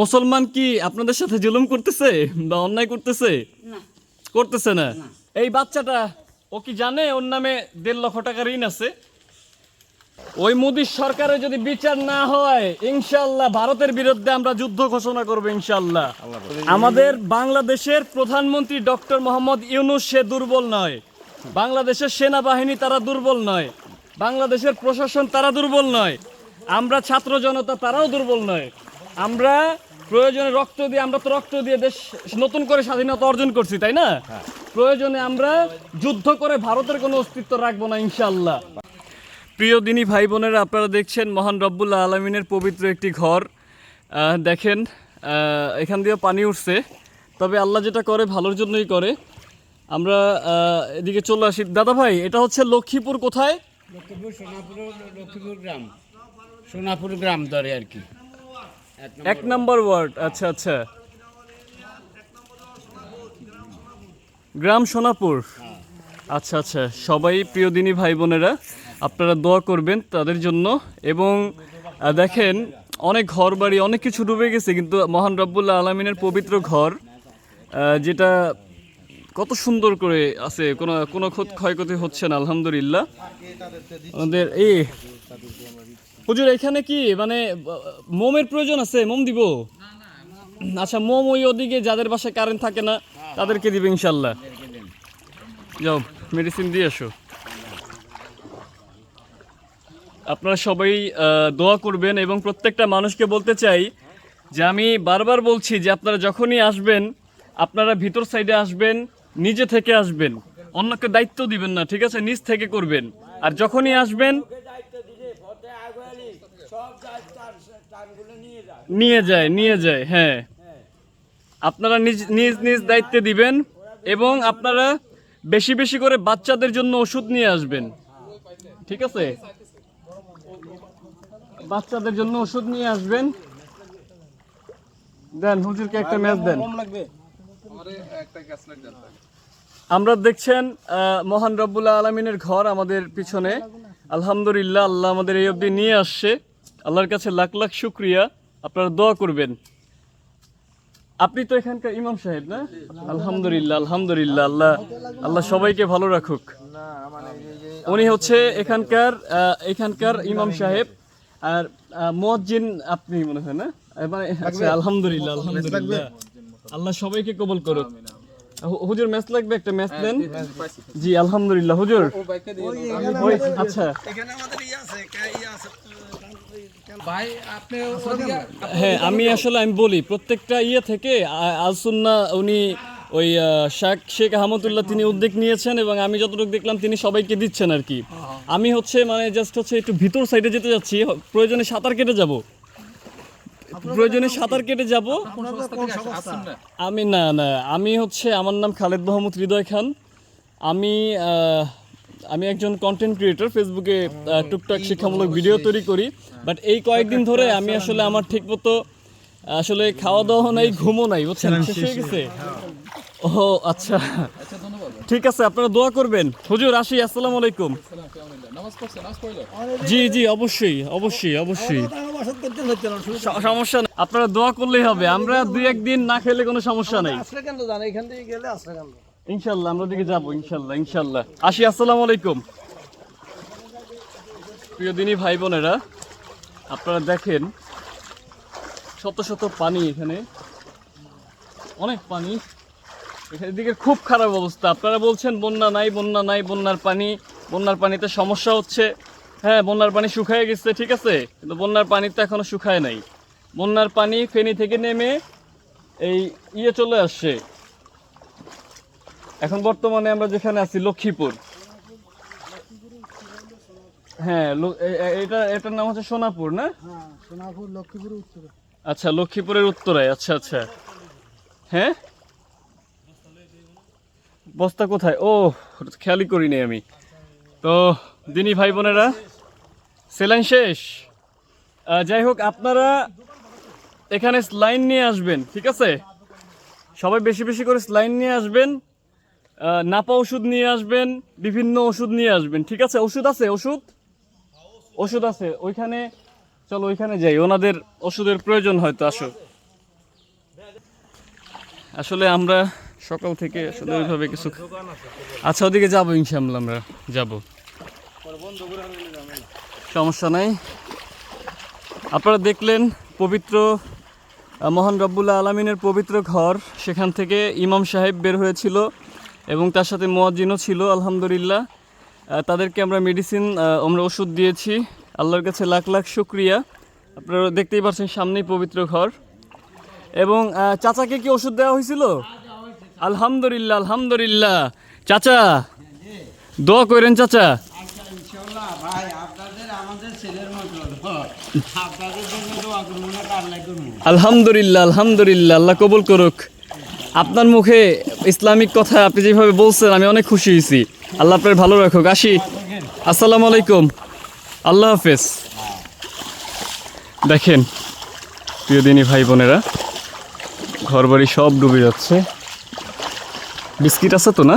মুসলমান কি আপনাদের সাথে জুলুম করতেছে বা অন্যায় করতেছে? না। করতেছে না? এই বাচ্চাটা ও কি জানে? ওর নামে দেড় লক্ষ টাকা ঋণ আছে। ওই মোদীর সরকারের যদি বিচার না হয় ইনশাল্লাহ ভারতের বিরুদ্ধে আমরা যুদ্ধ ঘোষণা করব ইনশাল্লাহ আমাদের বাংলাদেশের প্রধানমন্ত্রী ডক্টর মোহাম্মদ ইউনুস সে দুর্বল নয়। বাংলাদেশের সেনাবাহিনী তারা দুর্বল নয়। বাংলাদেশের প্রশাসন তারা দুর্বল নয়। আমরা ছাত্র জনতা তারাও দুর্বল নয়। আমরা প্রয়োজনে রক্ত দিয়ে আমরা তো রক্ত দিয়ে দেশ নতুন করে স্বাধীনতা অর্জন করছি তাই না? প্রয়োজনে আমরা যুদ্ধ করে ভারতের কোনো অস্তিত্ব রাখব না ইনশাল্লাহ প্রিয় দিনী ভাই বোনেরা আপনারা দেখছেন মহান রব্বুল্লাহ আলমিনের পবিত্র একটি ঘর। দেখেন এখান দিয়ে পানি উঠছে। তবে আল্লাহ যেটা করে ভালোর জন্যই করে। আমরা এদিকে চলে আসি। দাদা ভাই এটা হচ্ছে লক্ষ্মীপুর কোথায়? লক্ষ্মীপুর সোনাপুর লক্ষ্মীপুর গ্রাম। সোনাপুর গ্রাম ধরে আর কি। এক নম্বর ওয়ার্ড আচ্ছা আচ্ছা। গ্রাম সোনাপুর। আচ্ছা আচ্ছা সবাই প্রিয় দিনী ভাই বোনেরা আপনারা দোয়া করবেন তাদের জন্য। এবং দেখেন অনেক ঘর বাড়ি অনেক কিছু ডুবে গেছে কিন্তু মহান রব্বুল্লাহ আলমিনের পবিত্র ঘর যেটা কত সুন্দর করে আছে কোনো কোনো ক্ষত- ক্ষয়ক্ষতি হচ্ছে না আলহামদুলিল্লাহ। আমাদের এই হুজুর, এখানে কি মানে মোমের প্রয়োজন আছে? মোম দিব? আচ্ছা মোম ওই ওদিকে যাদের বাসায় কারেন্ট থাকে না, তাদেরকে দিবে ইনশাল্লাহ যাও মেডিসিন দিয়ে আসো আপনারা সবাই দোয়া করবেন এবং প্রত্যেকটা মানুষকে বলতে চাই যে আমি বারবার বলছি যে আপনারা যখনই আসবেন, আপনারা ভিতর সাইডে আসবেন, নিজে থেকে আসবেন। অন্যকে দায়িত্ব দিবেন না, ঠিক আছে? নিজ থেকে করবেন। আর যখনই আসবেন নিয়ে যায় নিয়ে যায় হ্যাঁ। আপনারা নিজ নিজ নিজ দায়িত্বে দিবেন এবং আপনারা বেশি বেশি করে বাচ্চাদের জন্য ওষুধ নিয়ে আসবেন। ঠিক আছে? বাচ্চাদের জন্য ওষুধ নিয়ে আসবেন। দেন, হুজুরকে একটা ম্যাচ দেন। আমরা দেখছেন মহান রব্বুল্লাহ আলমিনের ঘর আমাদের পিছনে। আলহামদুলিল্লাহ, আল্লাহ আমাদের এই অবধি নিয়ে আসছে। আল্লাহর কাছে লাখ লাখ শুক্রিয়া। আপনারা দোয়া করবেন। আপনি তো এখানকার ইমাম সাহেব না? আলহামদুলিল্লাহ আলহামদুলিল্লাহ আল্লাহ আল্লাহ সবাইকে ভালো রাখুক। উনি হচ্ছে এখানকার আহ, এখানকার ইমাম সাহেব আর মুয়াজ্জিন আপনি মনে হয় না? মানে আচ্ছা আলহামদুলিল্লাহ আলহামদুলিল্লাহ। আল্লাহ সবাইকে কবুল করুক। হুজুর ম্যাচ লাগবে একটা? ম্যাচ দেন জি আলহামদুলিল্লাহ হুজুর। ওই, আচ্ছা। ভাই আপনি ওদিকে হ্যাঁ আমি আসলে আমি বলি প্রত্যেকটা ইয়ে থেকে আলসুন্না উনি ওই শেখ শেখ আহমদুল্লাহ তিনি উদ্যোগ নিয়েছেন এবং আমি যতটুকু দেখলাম তিনি সবাইকে দিচ্ছেন আর কি। আমি হচ্ছে মানে জাস্ট হচ্ছে একটু ভিতর সাইডে যেতে যাচ্ছি প্রয়োজনে সাঁতার কেটে যাব। প্রয়োজনে সাঁতার কেটে যাব। আমি না না আমি হচ্ছে আমার নাম খালেদ মোহাম্মদ হৃদয় খান। আমি আহ, আমি একজন কন্টেন্ট ক্রিয়েটর ফেসবুকে টুকটাক শিক্ষামূলক ভিডিও তৈরি করি বাট এই কয়েকদিন ধরে আমি আসলে আমার ঠিক মতো আসলে খাওয়া দাওয়া নাই ঘুমও নাই বুঝছেন? শেষ হয়ে গেছে? ও আচ্ছা। আচ্ছা। ঠিক আছে আপনারা দোয়া করবেন। হুজুর আসি আসসালামু আলাইকুম। জি জি অবশ্যই অবশ্যই অবশ্যই। সমস্যা নেই আপনারা দোয়া করলেই হবে। আমরা দুই একদিন না খেলে কোনো সমস্যা নেই। ইনশাল্লাহ, আমরা যাব, ইনশাল্লাহ ইনশাল্লাহ। আসি, আসসালামু আলাইকুম। প্রিয় ভাই বোনেরা, আপনারা দেখেন, শত শত পানি এখানে। অনেক পানি। এখানে দিকে খুব খারাপ অবস্থা। আপনারা বলছেন, বন্যা নাই বন্যা নাই, বন্যার পানি, বন্যার পানিতে সমস্যা হচ্ছে। হ্যাঁ বন্যার পানি শুকায় গেছে, ঠিক আছে, কিন্তু বন্যার পানি তো এখনও শুকায় নাই। বন্যার পানি ফেনী থেকে নেমে এই ইয়ে চলে আসছে। এখন বর্তমানে আমরা যেখানে আছি লক্ষ্মীপুর। হ্যাঁ এটা এটার নাম হচ্ছে সোনাপুর না? সোনাপুর লক্ষ্মীপুর উত্তরে। আচ্ছা লক্ষ্মীপুরের উত্তরায় আচ্ছা আচ্ছা। হ্যাঁ? বস্তা কোথায়? ও খেয়ালই করিনি আমি। তো দিনী ভাই বোনেরা সেলাইন শেষ? যাই হোক আপনারা এখানে স্লাইন নিয়ে আসবেন ঠিক আছে? সবাই বেশি বেশি করে স্লাইন নিয়ে আসবেন। নাপা ওষুধ নিয়ে আসবেন, বিভিন্ন ওষুধ নিয়ে আসবেন। ঠিক আছে? ওষুধ আছে? ওষুধ? ওষুধ আছে। ওইখানে, চলো ওইখানে যাই। ওনাদের ওষুধের প্রয়োজন হয়তো, আসো। আসলে আমরা সকাল থেকে আসলে ওইভাবে কিছু আচ্ছা ওদিকে যাব ইনশাআল্লাহ আমরা। যাব। সমস্যা নাই। আপনারা দেখলেন পবিত্র মহান রব্বুল্লাহ আলমিনের পবিত্র ঘর। সেখান থেকে ইমাম সাহেব বের হয়েছিল। এবং তার সাথে মোয়াজ্জিনও ছিল আলহামদুলিল্লাহ। তাদেরকে আমরা মেডিসিন আমরা ওষুধ দিয়েছি। আল্লাহর কাছে লাখ লাখ শুক্রিয়া। আপনারা দেখতেই পাচ্ছেন সামনেই পবিত্র ঘর। এবং চাচাকে কি ওষুধ দেওয়া হয়েছিল? আলহামদুলিল্লাহ আলহামদুলিল্লাহ। চাচা দোয়া করেন চাচা। করব? আলহামদুলিল্লাহ আলহামদুলিল্লাহ আল্লাহ কবুল করুক। আপনার মুখে ইসলামিক কথা আপনি যেভাবে বলছেন, আমি অনেক খুশি হয়েছি। আল্লাহ আপনার ভালো রাখুক। আসি। আসসালামু আলাইকুম। আল্লাহ হাফেজ। দেখেন, প্রিয় দিনী ভাই বোনেরা ঘর বাড়ি সব ডুবে যাচ্ছে। বিস্কিট আছে তো না?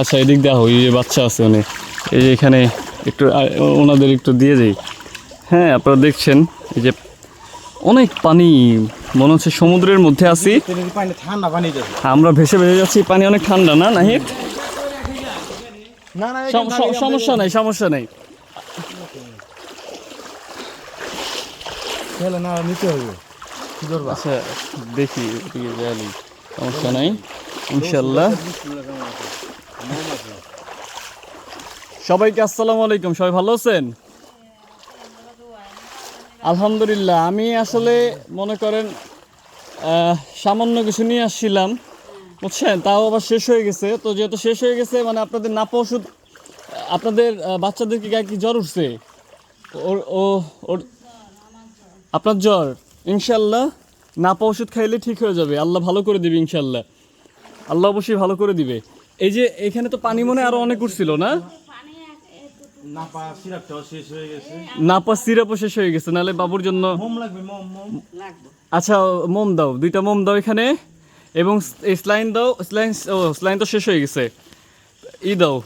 আচ্ছা এদিক দেওয়া ওই যে বাচ্চা আছে অনেক। এই যে এখানে একটু ওনাদের একটু দিয়ে যাই হ্যাঁ আপনারা দেখছেন, এই যে অনেক পানি মনে হচ্ছে সমুদ্রের মধ্যে আছি। আমরা ভেসে ভেসে যাচ্ছি পানি অনেক ঠান্ডা না নাহিদ? সমস্যা নাই সমস্যা নাই। নিতে হবে। কি আচ্ছা দেখি সমস্যা নাই ইনশাল্লাহ সবাইকে আসসালামু আলাইকুম সবাই ভালো আছেন? আলহামদুলিল্লাহ, আমি আসলে মনে করেন সামান্য কিছু নিয়ে আসছিলাম, বুঝছেন? তাও আবার শেষ হয়ে গেছে। তো যেহেতু শেষ হয়ে গেছে মানে আপনাদের নাপা ওষুধ, আপনাদের বাচ্চাদেরকে গায়ে কি জ্বর উঠছে? ওর, ও, ওর, আপনার জ্বর? ইনশাল্লাহ নাপা ওষুধ খাইলে ঠিক হয়ে যাবে। আল্লাহ ভালো করে দিবে ইনশাল্লাহ আল্লাহ অবশ্যই ভালো করে দিবে। এই যে, এখানে তো পানি মনে হয় আরও অনেক উঠছিল, না? নাপা হয়ে সিরাপও শেষ হয়ে গেছে নাহলে বাবুর জন্য মোম লাগবে মোম মোম। আচ্ছা মোম দাও দুইটা মোম দাও এখানে এবং স্লাইন দাও স্লাইন ও স্লাইন তো শেষ হয়ে গেছে। ই দাও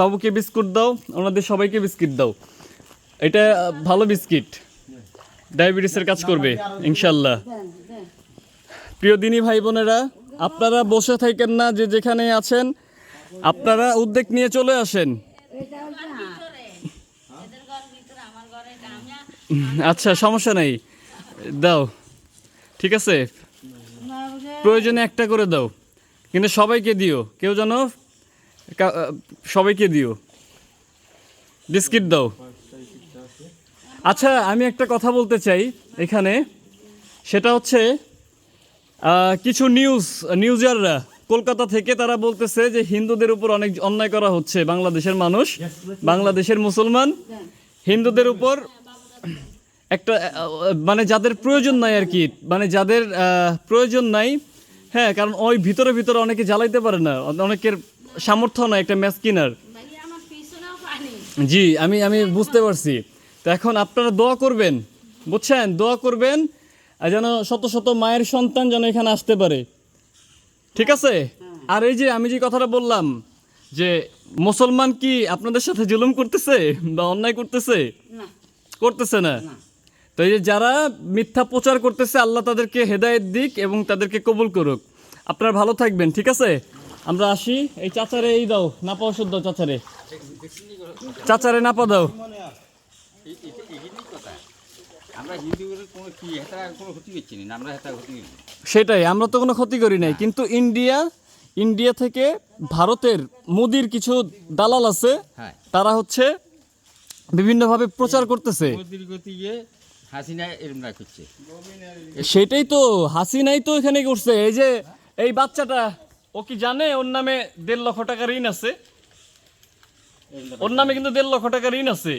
বাবুকে বিস্কুট দাও ওনাদের সবাইকে বিস্কিট দাও। এটা ভালো বিস্কিট ডায়াবেটিসের কাজ করবে ইনশাল্লাহ। প্রিয় দিনী ভাই বোনেরা আপনারা বসে থাকেন না যে যেখানে আছেন আপনারা উদ্যোগ নিয়ে চলে আসেন। আচ্ছা সমস্যা নাই। দাও। ঠিক আছে? প্রয়োজনে একটা করে দাও। কিন্তু সবাইকে দিও। কেউ যেন সবাইকে দিও। বিস্কিট দাও। আচ্ছা আমি একটা কথা বলতে চাই এখানে। সেটা হচ্ছে কিছু নিউজ নিউজাররা কলকাতা থেকে তারা বলতেছে যে হিন্দুদের উপর অনেক অন্যায় করা হচ্ছে বাংলাদেশের মানুষ। বাংলাদেশের মুসলমান। হিন্দুদের উপর একটা মানে যাদের প্রয়োজন নাই আর কি মানে যাদের প্রয়োজন নাই হ্যাঁ কারণ ওই ভিতরে ভিতরে অনেকে জ্বালাইতে পারে না অনেকের সামর্থ্য নয় একটা ম্যাচ কেনার। জি আমি আমি বুঝতে পারছি। তো এখন আপনারা দোয়া করবেন বুঝছেন? দোয়া করবেন যেন শত শত মায়ের সন্তান যেন এখানে আসতে পারে। ঠিক আছে? আর এই যে আমি যে কথাটা বললাম যে মুসলমান কি আপনাদের সাথে জুলুম করতেছে বা অন্যায় করতেছে? না। করতেছে না। তো এই যে যারা মিথ্যা প্রচার করতেছে আল্লাহ তাদেরকে হেদায়েত দিক এবং তাদেরকে কবুল করুক। আপনারা ভালো থাকবেন ঠিক আছে? আমরা আসি। এই চাচারে এই দাও নাপা ওষুধ দাও চাচারে। চাচারে না পা দাও। সেটাই আমরা তো কোনো ক্ষতি করি নাই। কিন্তু ইন্ডিয়া ইন্ডিয়া থেকে ভারতের মোদির কিছু দালাল আছে হ্যাঁ। তারা হচ্ছে বিভিন্নভাবে প্রচার করতেছে। মোদির গতি গিয়ে হাসিনা এরম না করছে। সেটাই তো হাসিনাই তো এখানে করছে। এই যে এই বাচ্চাটা ও কি জানে? ওর নামে দেড় লক্ষ টাকা ঋণ আছে। ওর নামে কিন্তু দেড় লক্ষ টাকা ঋণ আছে।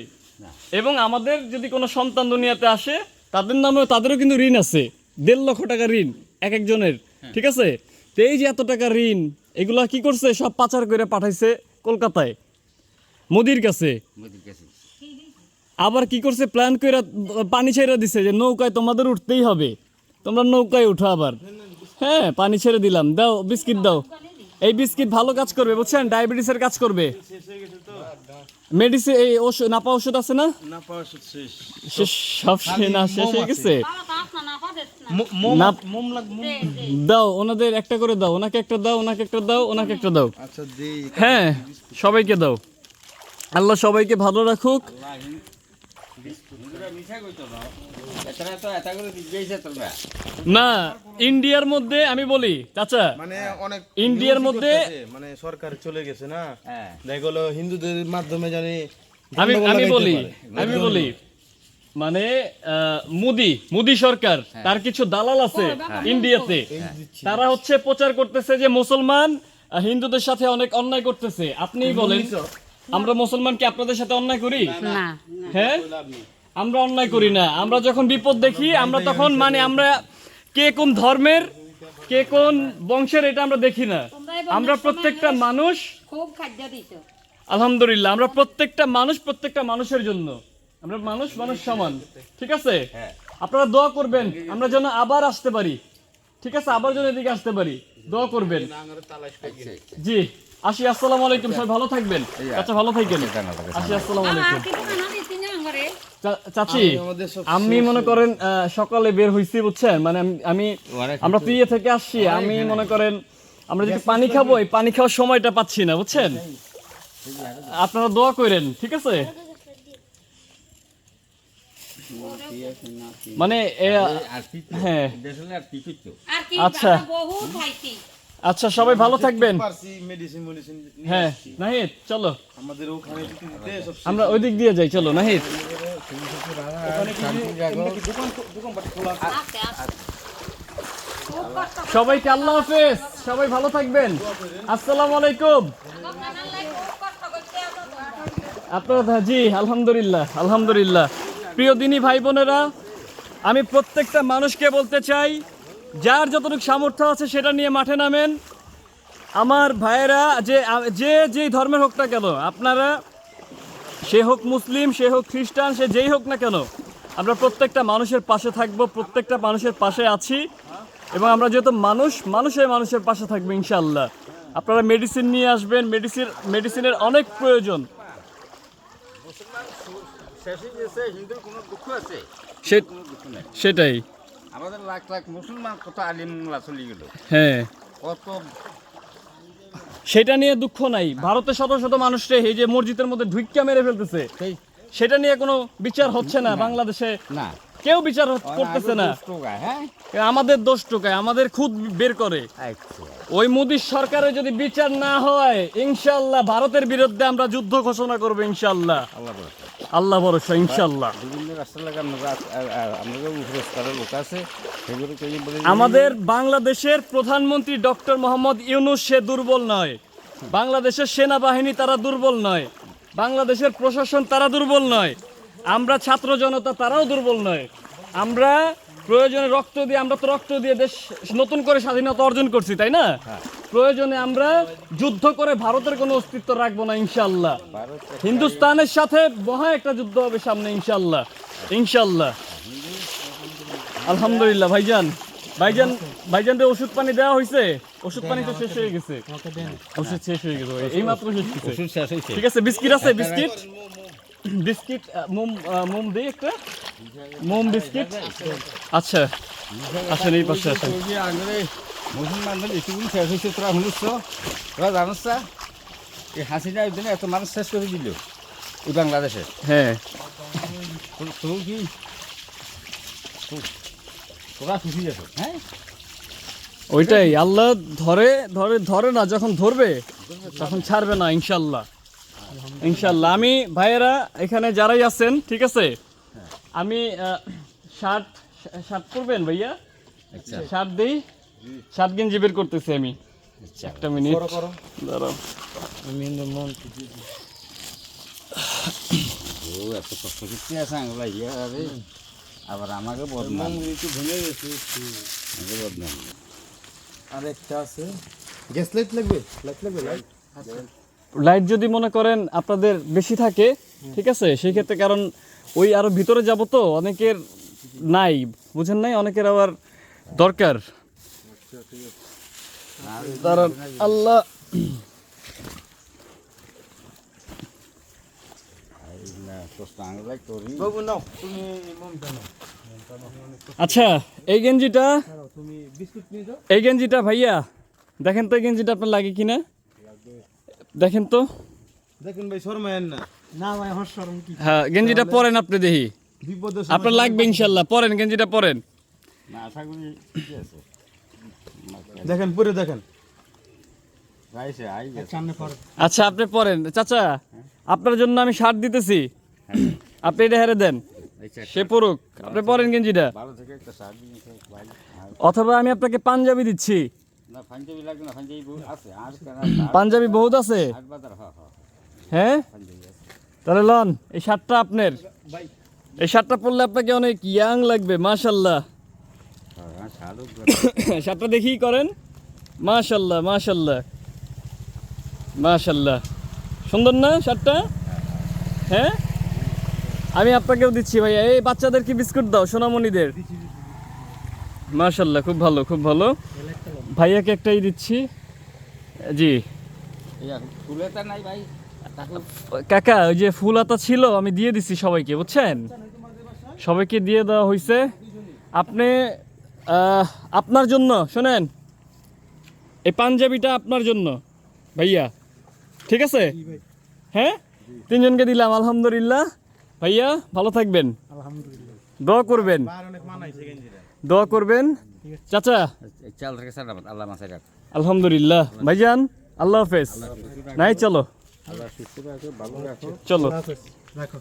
এবং আমাদের যদি কোনো সন্তান দুনিয়াতে আসে তাদের নামেও তাদেরও কিন্তু ঋণ আছে। দেড় লক্ষ টাকা ঋণ এক একজনের। ঠিক আছে? তো এই যে এত টাকা ঋণ এগুলা কি করছে? সব পাচার করে পাঠাইছে কলকাতায় মোদির কাছে। মোদির কাছে। আবার কি করছে? প্ল্যান করে পানি ছেড়ে দিছে যে নৌকায় তোমাদের উঠতেই হবে। তোমরা নৌকায় উঠো আবার। হ্যাঁ পানি ছেড়ে দিলাম। দাও বিস্কিট দাও। এই বিস্কিট ভালো কাজ করবে বুঝছেন? ডায়াবেটিসের কাজ করবে। মেডিসিন এই ওষুধ নাপা ওষুধ আছে না? সব শেষ না শেষ হয়ে গেছে। দাও ওনাদের একটা করে দাও। ওনাকে একটা দাও ওনাকে একটা দাও ওনাকে একটা দাও। আচ্ছা হ্যাঁ সবাইকে দাও। আল্লাহ সবাইকে ভালো রাখুক। না এতরা তো এটা করে দিয়েছে তোমরা না ইন্ডিয়ার মধ্যে আমি বলি চাচা মানে অনেক ইন্ডিয়ার মধ্যে- মানে সরকার চলে গেছে না? হ্যাঁ। দেখা হিন্দুদের মাধ্যমে জানি আমি আমি বলি আমি বলি মানে আহ, মোদি মোদি সরকার তার কিছু দালাল আছে ইন্ডিয়াতে। তারা হচ্ছে প্রচার করতেছে যে মুসলমান হিন্দুদের সাথে অনেক অন্যায় করতেছে। আপনিই বলেন আমরা মুসলমান কি আপনাদের সাথে অন্যায় করি? হ্যাঁ? আমরা অন্যায় করি না। আমরা যখন বিপদ দেখি আমরা তখন মানে আমরা কে কোন ধর্মের কে কোন বংশের এটা আমরা দেখি না। আমরা প্রত্যেকটা মানুষ খুব খাদ্য দিত। আলহামদুলিল্লাহ আমরা প্রত্যেকটা মানুষ প্রত্যেকটা মানুষের জন্য। আমরা মানুষ মানুষ সমান ঠিক আছে? আপনারা দোয়া করবেন আমরা যেন আবার আসতে পারি। ঠিক আছে? আবার যেন এদিকে আসতে পারি। দোয়া করবেন। জি। আসি আসসালামু আলাইকুম সবাই ভালো থাকবেন। আচ্ছা ভালো থাকবেন আসি আসসালামু আলাইকুম। চাচি আমি মনে করেন সকালে বের হইছি বুঝছেন? মানে আমি- আমি আমরা তো ইয়ে থেকে আসছি আমি মনে করেন আমরা যদি পানি খাব এই পানি খাওয়ার সময়টা পাচ্ছি না বুঝছেন? আপনারা দোয়া করেন ঠিক আছে? মানে হ্যাঁ। আচ্ছা। আচ্ছা সবাই ভালো থাকবেন। পারছি মেডিসিন মেডিসিন হ্যাঁ নাহিদ চলো। আমরা ওই দিক দিয়ে যাই চলো নাহিদ। সবাইকে আল্লাহ হাফেজ। সবাই ভালো থাকবেন। আসসালামু আলাইকুম। আপনার জি আলহামদুলিল্লাহ আলহামদুলিল্লাহ। প্রিয় দিনী ভাই বোনেরা আমি প্রত্যেকটা মানুষকে বলতে চাই যার যতটুকু সামর্থ্য আছে সেটা নিয়ে মাঠে নামেন। আমার ভাইয়েরা যে যে যেই ধর্মের হোক না কেন আপনারা সে হোক মুসলিম সে হোক খ্রিস্টান সে যেই হোক না কেন আমরা প্রত্যেকটা মানুষের পাশে থাকব প্রত্যেকটা মানুষের পাশে আছি এবং আমরা যেহেতু মানুষ মানুষের মানুষের পাশে থাকব ইনশাল্লাহ আপনারা মেডিসিন নিয়ে আসবেন মেডিসিন মেডিসিনের অনেক প্রয়োজন। সেটাই। আমাদের লাখ লাখ মুসলমান কত চলে গেল। হ্যাঁ। কত সেটা নিয়ে দুঃখ নাই। ভারতের শত শত মানুষকে এই যে মসজিদের মধ্যে ঢুকিয়া মেরে ফেলতেছে সেটা নিয়ে কোনো বিচার হচ্ছে না বাংলাদেশে। না। কেউ বিচার করতেছে না। হ্যাঁ? আমাদের দোষ টোকায় আমাদের খুদ বের করে। আচ্ছা। ওই মোদীর সরকারে যদি বিচার না হয় ইনশাল্লাহ ভারতের বিরুদ্ধে আমরা যুদ্ধ ঘোষণা করব ইনশাল্লাহ আল্লাহ ভরসা ইনশাল্লাহ আমাদের বাংলাদেশের প্রধানমন্ত্রী ডক্টর মোহাম্মদ ইউনুস সে দুর্বল নয়। বাংলাদেশের সেনাবাহিনী তারা দুর্বল নয়। বাংলাদেশের প্রশাসন তারা দুর্বল নয়। আমরা ছাত্র জনতা তারাও দুর্বল নয়। আমরা প্রয়োজনে রক্ত দিয়ে আমরা তো রক্ত দিয়ে দেশ নতুন করে স্বাধীনতা অর্জন করছি তাই না? প্রয়োজনে আমরা যুদ্ধ করে ভারতের কোনো অস্তিত্ব রাখব না ইনশাল্লাহ হিন্দুস্তানের সাথে মহা একটা যুদ্ধ হবে সামনে ইনশাল্লাহ ইনশাল্লাহ আলহামদুলিল্লাহ ভাইজান। ভাইজান ভাইজানদের ওষুধ পানি দেওয়া হয়েছে ওষুধ পানি তো শেষ হয়ে গেছে। ওষুধ শেষ হয়ে গেছে এই মাত্র শেষ হয়েছে ঠিক আছে বিস্কিট আছে বিস্কিট। বিস্কিট মোম মোম দিই একটা। মোম বিস্কিট। আচ্ছা আসেন এই পাশে আসেন। আগে মুসলমানদের এতগুলো শেষ হয়েছে তোরা শুনিস তোরা জানিস না এই হাসিটা একদিন এত মানুষ শেষ করে দিল এই বাংলাদেশে। হ্যাঁ কি? তোরা খুশি আছো হ্যাঁ ওইটাই আল্লাহ ধরে ধরে ধরে না যখন ধরবে তখন ছাড়বে না ইনশাল্লাহ। ইনশাল্লাহ আমি ভাইয়েরা এখানে যারাই আছেন ঠিক আছে? আমি আহ, শার্ট শার্ট করবেন ভাইয়া? আচ্ছা। শার্ট দেই। শার্ট গেঞ্জি বের করতেছি আমি। আচ্ছা একটা মিনিট। দাঁড়াও। ও এত কষ্ট করতে আছে আঙুলা ইয়ে আরে আবার আমাকে বদনাম। একটু ভেঙে গেছে আমাকে বদনাম। আর একটা আছে। গ্যাস লাইট লাগবে? লাইট লাগবে লাইট? লাইট যদি মনে করেন আপনাদের বেশি থাকে ঠিক আছে? সেই ক্ষেত্রে কারণ ওই আরও ভিতরে যাব তো অনেকের নাই বুঝেন নাই? অনেকের আবার দরকার। দাঁড়ান আল্লাহ। আচ্ছা এই গেঞ্জিটা ছাড়াও, তুমি বিস্কুট নিয়ে যাও এই গেঞ্জিটা ভাইয়া দেখেন তো এই গেঞ্জিটা আপনার লাগে কিনা? দেখেন তো। দেখুন ভাই শর্মায়েন না। না ভাই শরম কি? হ্যাঁ গেঞ্জিটা পরেন আপনি দেখি। আপনার লাগবে ইনশাল্লাহ পরেন গেঞ্জিটা পরেন। না আশা করি ঠিকই আছে। দেখেন পরে দেখেন। আচ্ছা আপনি পরেন। চাচা আপনার জন্য আমি শার্ট দিতেছি। আপনি এটা হেরে দেন। সে পড়ুক। আপনি পরেন গেঞ্জিটা। ভালো থেকে একটা শার্ট দিয়ে দিতে ভাই। আর অথবা আমি আপনাকে পাঞ্জাবি দিচ্ছি। পাঞ্জাবি বহুত আছে। হ্যাঁ হ্যাঁ হ্যাঁ। পাঞ্জাবি আছে। তাহলে লন এই শার্টটা আপনার। এই শার্টটা পরলে আপনাকে অনেক ইয়াং লাগবে মাশাল্লাহ। শার্টটা দেখি করেন। মাশাল্লাহ মাশাল্লাহ। মাশাল্লাহ। সুন্দর না শার্টটা হ্যাঁ? আমি আপনাকেও দিচ্ছি ভাইয়া। এই বাচ্চাদের কি বিস্কুট দাও সোনামণিদের? মাশাল্লাহ খুব ভালো খুব ভালো। ভাইয়াকে একটাই দিচ্ছি। জি। কাকা ওই যে ফুল আতা ছিল আমি দিয়ে দিচ্ছি সবাইকে বুঝছেন? সবাইকে দিয়ে দেওয়া হয়েছে আপনি আপনার জন্য শোনেন। এই পাঞ্জাবিটা আপনার জন্য ভাইয়া। ঠিক আছে? হ্যাঁ? তিনজনকে দিলাম আলহামদুলিল্লাহ। ভাইয়া ভালো থাকবেন। আলহামদুলিল্লাহ। দোয়া করবেন। দোয়া করবেন। চাচা। আলহামদুলিল্লাহ। ভাইজান আল্লাহ হাফেজ। নাই চলো। চলো। রাখো।